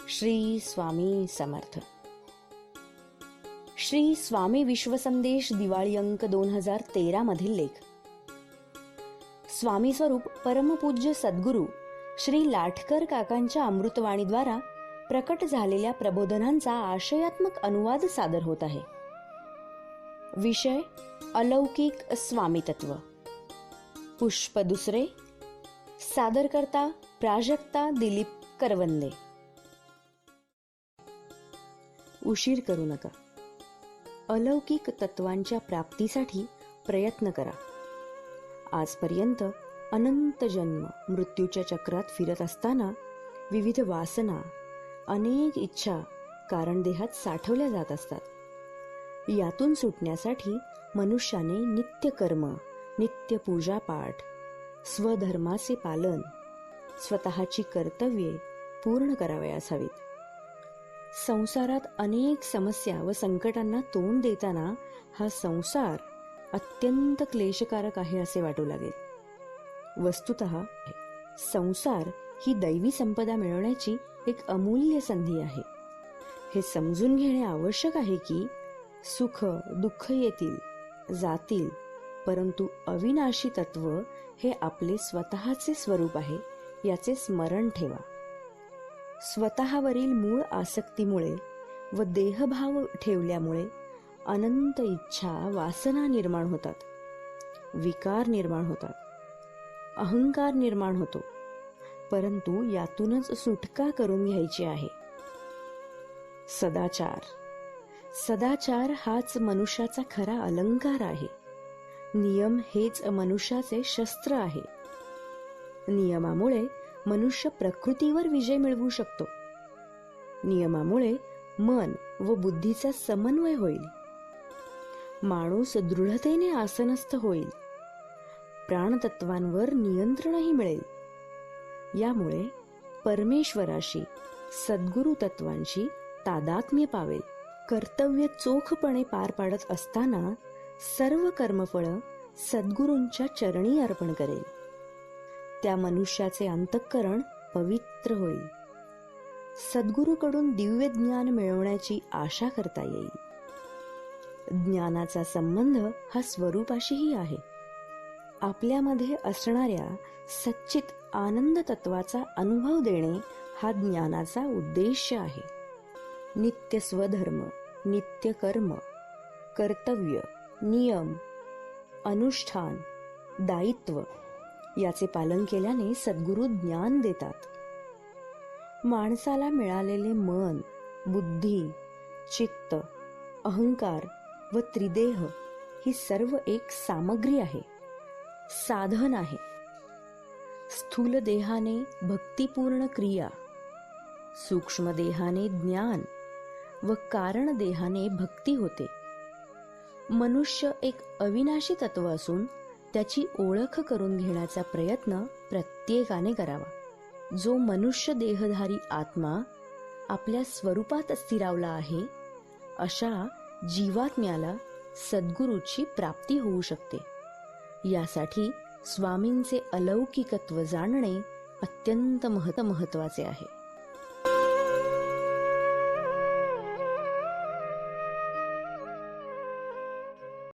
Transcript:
श्री स्वामी समर्थ. श्री स्वामी विश्वसंदेश दिवाळी अंक दोन हजार तेरा मधील लेख. स्वामी स्वरूप परमपूज्य सद्गुरू श्री लाठकर काकांच्या अमृतवाणीद्वारा प्रकट झालेल्या प्रबोधनांचा आशयात्मक अनुवाद सादर होत आहे. विषय अलौकिक स्वामीतत्व. पुष्प दुसरे सादरकर्ता प्राजक्ता दिलीप करवंदे. उशीर करू नका. अलौकिक तत्वांच्या प्राप्तीसाठी प्रयत्न करा. आजपर्यंत अनंत जन्म मृत्यूच्या चक्रात फिरत असताना विविध वासना अनेक इच्छा कारण देहात साठवल्या जात असतात. यातून सुटण्यासाठी मनुष्याने नित्य कर्म नित्य पूजापाठ स्वधर्माचे पालन स्वतःची कर्तव्ये पूर्ण करावयास हवीत संसारात अनेक समस्या व संकटांना तोंड देताना हा संसार अत्यंत क्लेशकारक आहे असे वाटू लागेल. वस्तुत संसार ही दैवी संपदा मिळवण्याची एक अमूल्य संधी आहे. हे समजून घेणे आवश्यक आहे की सुख दुःख येतील जातील परंतु अविनाशी तत्व हे आपले स्वतःचे स्वरूप आहे याचे स्मरण ठेवा. स्वतःवरील मूळ आसक्तीमुळे व देहभाव ठेवल्यामुळे अनंत इच्छा वासना निर्माण होतात. विकार निर्माण होतात. अहंकार निर्माण होतो. परंतु यातूनच सुटका करून घ्यायची आहे. सदाचार. सदाचार हाच मनुष्याचा खरा अलंकार आहे. नियम हेच मनुष्याचे शस्त्र आहे. नियमामुळे मनुष्य प्रकृतीवर विजय मिळवू शकतो. नियमामुळे मन व बुद्धीचा समन्वय होईल. माणूस दृढतेने आसनस्थ होईल. प्राणतत्वांवर नियंत्रणही मिळेल. यामुळे परमेश्वराशी सद्गुरु तत्वांशी तादात्म्य पावेल. कर्तव्य चोखपणे पार पाडत असताना सर्व कर्मफळ सद्गुरूंच्या चरणी अर्पण करेल. त्या मनुष्याचे अंतःकरण पवित्र होईल. सद्गुरूकडून दिव्य ज्ञान मिळवण्याची आशा करता येईल. ज्ञानाचा संबंध हा स्वरूपाशीही आहे. आपल्यामध्ये असणाऱ्या सच्चित आनंद तत्वाचा अनुभव देणे हा ज्ञानाचा उद्देश आहे. नित्य स्वधर्म नित्य कर्म कर्तव्य नियम अनुष्ठान दायित्व याचे पालन केल्याने सद्गुरू ज्ञान देतात. माणसाला मिळालेले मन बुद्धी चित्त अहंकार व त्रिदेह ही सर्व एक सामग्री आहे साधन आहे. स्थूल देहाने भक्तिपूर्ण क्रिया सूक्ष्म देहाने ज्ञान व कारण देहाने भक्ती होते. मनुष्य एक अविनाशी तत्व असून त्याची ओळख करून घेण्याचा प्रयत्न प्रत्येकाने करावा. जो मनुष्य देहधारी आत्मा आपल्या स्वरूपात स्थिरावला आहे अशा जीवात्म्याला सद्गुरूची प्राप्ती होऊ शकते. यासाठी स्वामींचे अलौकिकत्व जाणणे अत्यंत महत महत्त्वाचे आहे.